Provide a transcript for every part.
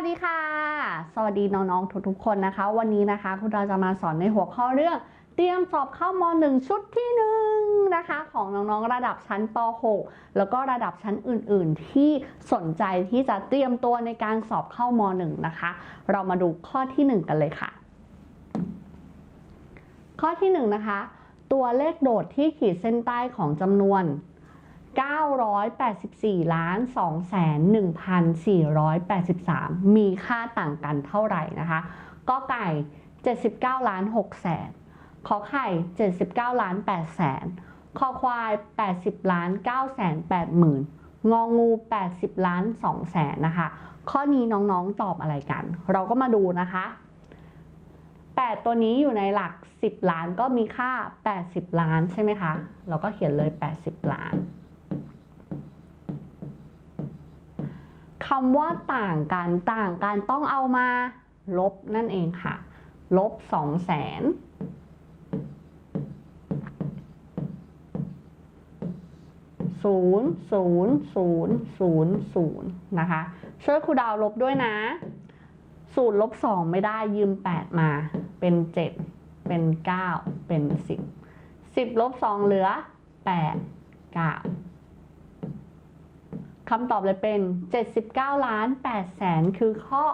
วัสดีค่ะ สวัสดีน้องๆทุกๆคนนะคะ วันนี้นะคะคุณเราจะมาสอนในหัวข้อเรื่อง เตรียมสอบเข้าม .1 ชุดที่1นะคะของน้องๆระดับชั้นป .6 แล้วก็ระดับชั้นอื่นๆ ที่สนใจที่จะเตรียมตัวในการสอบเข้าม .1 นะคะ เรามาดูข้อที่ 1 กันเลยค่ะ ข้อที่ 1 นะคะ ตัวเลขโดดที่ขีดเส้นใต้ของจำนวน 984ล้าน2แสน1,483 มีค่าต่างกันเท่าไหร่นะคะก็ไก่ 79ล้าน6แสนขอไข่ 79ล้าน8แสนคอควาย 80ล้าน9แสน8หมื่นงองู 80ล้าน2แสนนะคะ ข้อนี้น้องๆตอบอะไรกัน เราก็มาดูนะคะ 8 ตัวนี้อยู่ในหลัก 10 ล้านก็มีค่า 80 ล้านใช่ไหมคะ เราก็เขียนเลย 80 ล้าน คำว่าต่างกันต่างกันต้องเอามา ลบนั่นเองค่ะ ลบ2 0 0แสนศูนย์ศูนย์ศูนย์ศูนย์ศูนย์นะคะ ช่วยครูดาวลบด้วยนะศูนย์ลบสองไม่ได้ยืม8มา เป็น7เป็น9เป็น10 10ลบ2เหลือ8 9 คำตอบเลยเป็น 79 ล้าน8แสนคือข้อ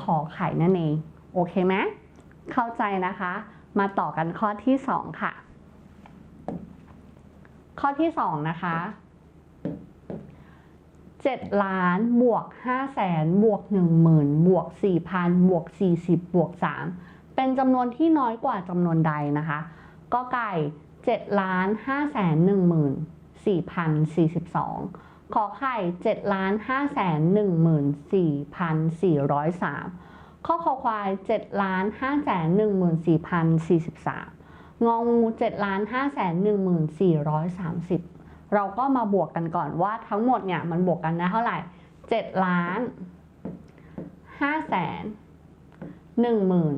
ขอไข่นั่นเอง โอเคไหมเข้าใจนะคะ มาต่อกันข้อที่ 2 ค่ะ ข้อที่ 2 นะคะ7ล้านบวก5แสนบวก1หมื่นบวก4,000บวก40บวก3เป็นจำนวนที่น้อยกว่าจำนวนใดนะคะ ก็ไก่7ล้าน5แสน1หมื่น4,042 ขอไข่7ล้าน5แสน1หมื่น4,403ข้อคอควาย7ล้าน5แสน1หมื่น4,043งองู7ล้าน5แสน1หมื่น430เราก็มาบวกกันก่อนว่าทั้งหมดเนี่ยมันบวกกันได้เท่าไหร่7ล้าน5แสน1หมื่น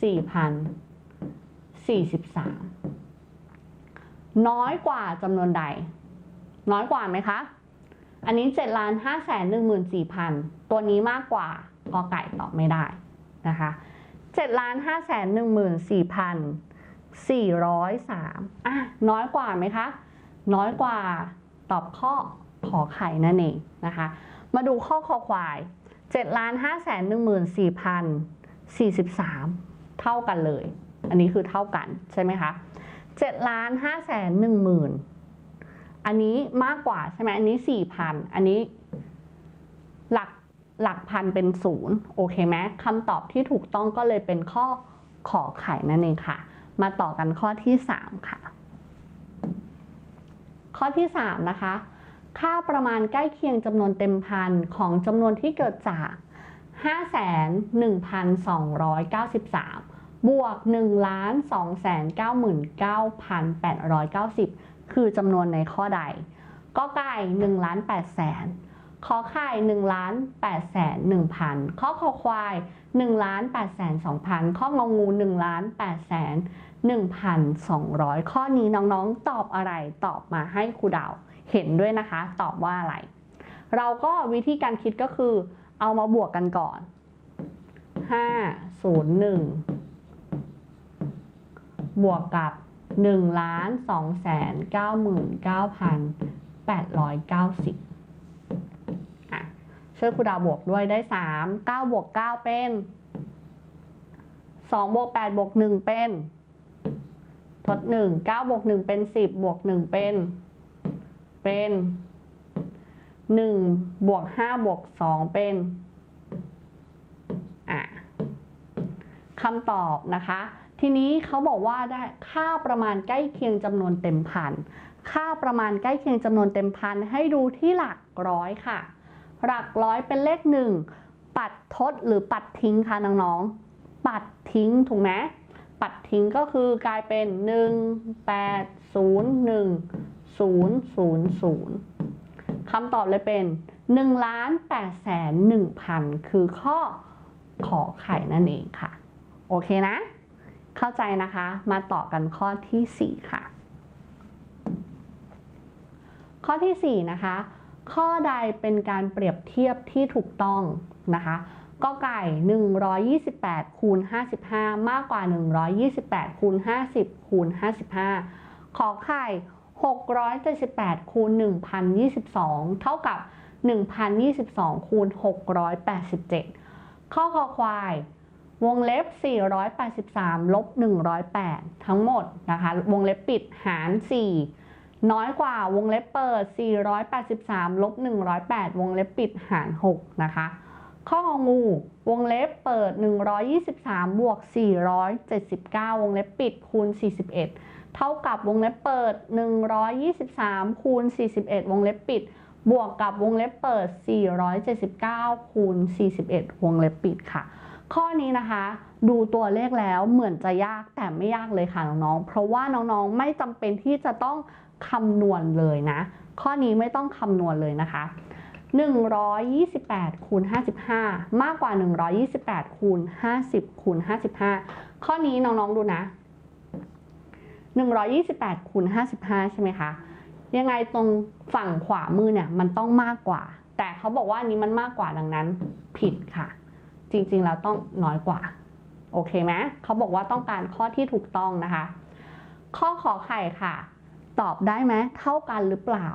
4,043น้อยกว่าจำนวนใด น้อยกว่าไหมคะ อันนี้7ล้าน5แสน14,000 ตัวนี้มากกว่ากอไก่ตอบไม่ได้นะคะ7ล้าน5แสน14,403อะน้อยกว่าไหมคะ น้อยกว่าตอบข้อขอไข่นั่นเองนะคะ มาดูข้อคอควาย7ล้าน5แสน14,043 เท่ากันเลย อันนี้คือเท่ากันใช่ไหมคะ7ล้าน5แสน10,000 อันนี้มากกว่าใช่ไหมอันนี้4,000อันนี้หลักหลักพันเป็นศูนย์โอเคไหมคำตอบที่ถูกต้องก็เลยเป็นข้อขอไข่นั่นเองค่ะ มาต่อกันข้อที่3ค่ะ ข้อที่3นะคะ ค่าประมาณใกล้เคียงจำนวนเต็มพันของจำนวนที่เกิดจาก51,293 บวก1ล้าน299,890 คือจำนวนในข้อใดก็ไก่1ล้าน8แสนขอไข่1ล้าน8แสน1,000ข้อคอควาย1ล้าน8แสน2,000ข้ององู1ล้าน8แสน1,200ข้อนี้น้องๆตอบอะไรตอบมาให้ครูดาวเห็นด้วยนะคะ ตอบว่าอะไร เราก็วิธีการคิดก็คือ เอามาบวกกันก่อน5 0 1บวกกับ 1 2 99,890อะช่วยครูดาวบวกด้วยได้ 3 9บวก9เป็น2บวก8บวก1เป็น ทด 1 9บวก1เป็น 10บวก1เป็น เป็น1บวก5บวก2เป็นอะคำตอบนะคะ ทีนี้เขาบอกว่าได้ค่าประมาณใกล้เคียงจำนวนเต็มพันค่าประมาณใกล้เคียงจำนวนเต็มพันให้ดูที่หลักร้อยค่ะ หลักร้อยเป็นเลขหนึ่งปัดทดหรือปัดทิ้งคะน้องๆปัดทิ้งถูกไหมปัดทิ้งก็คือกลายเป็น 1 8 0 1 0 0 0คำตอบเลยเป็น1ล้าน8แสน1พันคือข้อขอไข่นั่นเองค่ะ โอเคนะ เข้าใจนะคะ มาต่อกันข้อที่ 4 ค่ะ ข้อที่ 4 นะคะ ข้อใดเป็นการเปรียบเทียบที่ถูกต้องนะคะก็ไก่ 128 คูณ 55 มากกว่า 128 คูณ 50 คูณ 55 ขอไข่ 678 คูณ 1022 เท่ากับ 1022 คูณ 687 ข้อคอควาย วงเล็บ 483 ลบ 108 ทั้งหมดนะคะ วงเล็บปิดหาร 4 น้อยกว่าวงเล็บเปิด 483 ลบ 108 วงเล็บปิดหาร 6 นะคะ ข้ององู วงเล็บเปิด 123 บวก 479 วงเล็บปิดคูณ 41 เท่ากับวงเล็บเปิด 123 คูณ 41 วงเล็บปิด บวกกับวงเล็บเปิด 479 คูณ 41 วงเล็บปิดค่ะ ข้อนี้นะคะ ดูตัวเลขแล้วเหมือนจะยากแต่ไม่ยากเลยค่ะน้องๆ เพราะว่าน้องๆไม่จำเป็นที่จะต้องคำนวณเลยนะ ข้อนี้ไม่ต้องคำนวณเลยนะคะ 128คูณ55 มากกว่า 128คูณ50คูณ55 ข้อนี้น้องๆดูนะ 128คูณ55 ใช่ไหมคะ ยังไงตรงฝั่งขวามือเนี่ยมันต้องมากกว่า แต่เขาบอกว่าอันนี้มันมากกว่าดังนั้นผิดค่ะ จริงๆแล้วต้องน้อยกว่า โอเคไหมเขาบอกว่าต้องการข้อที่ถูกต้องนะคะ ข้อขอไข่ค่ะ ตอบได้ไหมเท่ากันหรือเปล่า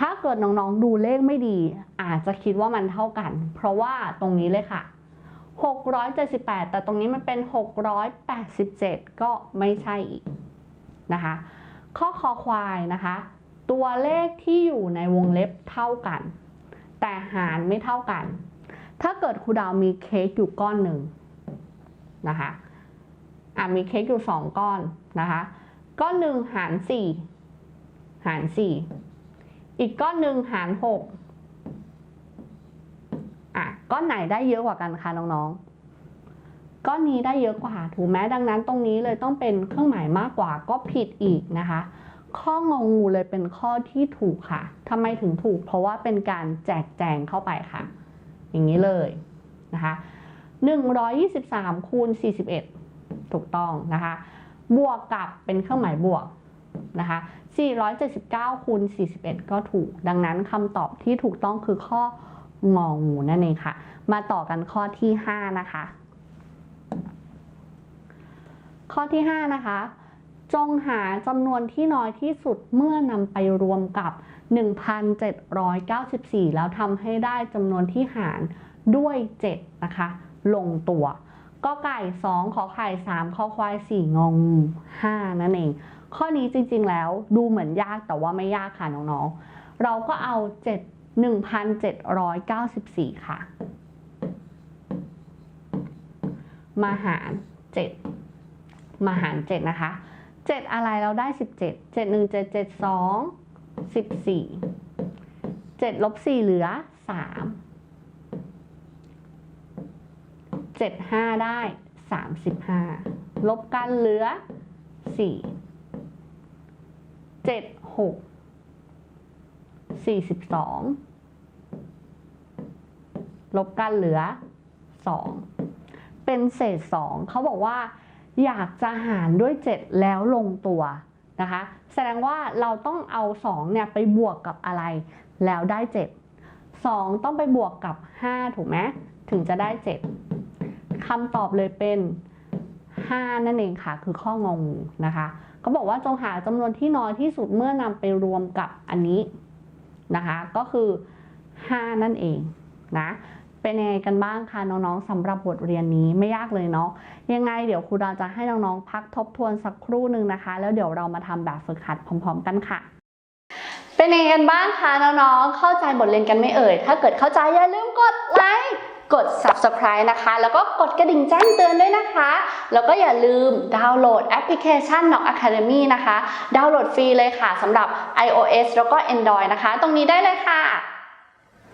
ถ้าเกิดน้องๆดูเลขไม่ดี อาจจะคิดว่ามันเท่ากัน เพราะว่าตรงนี้เลยค่ะ 678 แต่ตรงนี้มันเป็น 687 ก็ไม่ใช่อีกนะคะ ข้อคอควายนะคะ ตัวเลขที่อยู่ในวงเล็บเท่ากัน แต่หารไม่เท่ากัน ถ้าเกิดครูดาวมีเค้กอยู่ก้อนหนึ่งนะคะอะมีเค้กอยู่สองก้อนนะคะก้อนหนึ่งหารสี่หารสี่อีกก้อนหนึ่งหารหกอะก้อนไหนได้เยอะกว่ากันคะน้องๆ ก้อนนี้ได้เยอะกว่าถูกไหมดังนั้นตรงนี้เลยต้องเป็นเครื่องหมายมากกว่าก็ผิดอีกนะคะ ข้ององูเลยเป็นข้อที่ถูกค่ะทำไมถึงถูก เพราะว่าเป็นการแจกแจงเข้าไปค่ะ อย่างนี้เลยนะคะ123คูณ41 ถูกต้องนะคะ บวกกับเป็นเครื่องหมายบวกนะคะ479คูณ41 ก็ถูก ดังนั้นคำตอบที่ถูกต้องคือข้ององูนั่นเองค่ะ มาต่อกันข้อที่ 5 นะคะ ข้อที่ 5 นะคะ จงหาจำนวนที่น้อยที่สุดเมื่อนำไปรวมกับ 1,794 แล้วทำให้ได้จำนวนที่หารด้วย 7 นะคะ ลงตัวก็ไก่ 2 ขอไข่ 3 ข้อควาย 4 งง5นั่นเอง ข้อนี้จริงๆแล้วดูเหมือนยากแต่ว่าไม่ยากค่ะน้องๆ เราก็เอา 7 1,794 ค่ะ มาหาร 7 มาหาร 7 นะคะ 7 อะไรเราได้ 17 7 1 7 7 2 14 7ลบ4เหลือ 3 7 5 ได้ 35 ลบกันเหลือ 4 7 6 42 ลบกันเหลือ 2 เป็นเศษ 2 เขาบอกว่า อยากจะหารด้วย 7 แล้วลงตัว นะคะ แสดงว่าเราต้องเอา2เนี่ยไปบวกกับอะไร แล้วได้ 7 2 ต้องไปบวกกับ 5 ถูกไหมถึงจะได้ 7คำตอบเลยเป็น 5 นั่นเองค่ะ คือข้ององูนะคะเขาบอกว่าจงหาจำนวนที่น้อยที่สุดเมื่อนำไปรวมกับอันนี้นะคะ ก็คือ 5 นั่นเองนะ เป็นยังไงกันบ้างคะน้องๆสำหรับบทเรียนนี้ไม่ยากเลยเนาะยังไงเดี๋ยวครูดาวจะให้น้องๆพักทบทวนสักครู่หนึ่งนะคะ แล้วเดี๋ยวเรามาทำแบบฝึกหัดพร้อม ๆ กันค่ะเป็นยังไงกันบ้างคะน้องๆ เข้าใจบทเรียนกันไม่เอ่ย ถ้าเกิดเข้าใจอย่าลืมกดไลค์ กด subscribe นะคะ แล้วก็กดกระดิ่งแจ้งเตือนด้วยนะคะ แล้วก็อย่าลืมดาวน์โหลดแอปพลิเคชัน Knock Academy นะคะ ดาวน์โหลดฟรีเลยค่ะสำหรับ iOS แล้วก็ Android นะคะ ตรงนี้ได้เลยค่ะ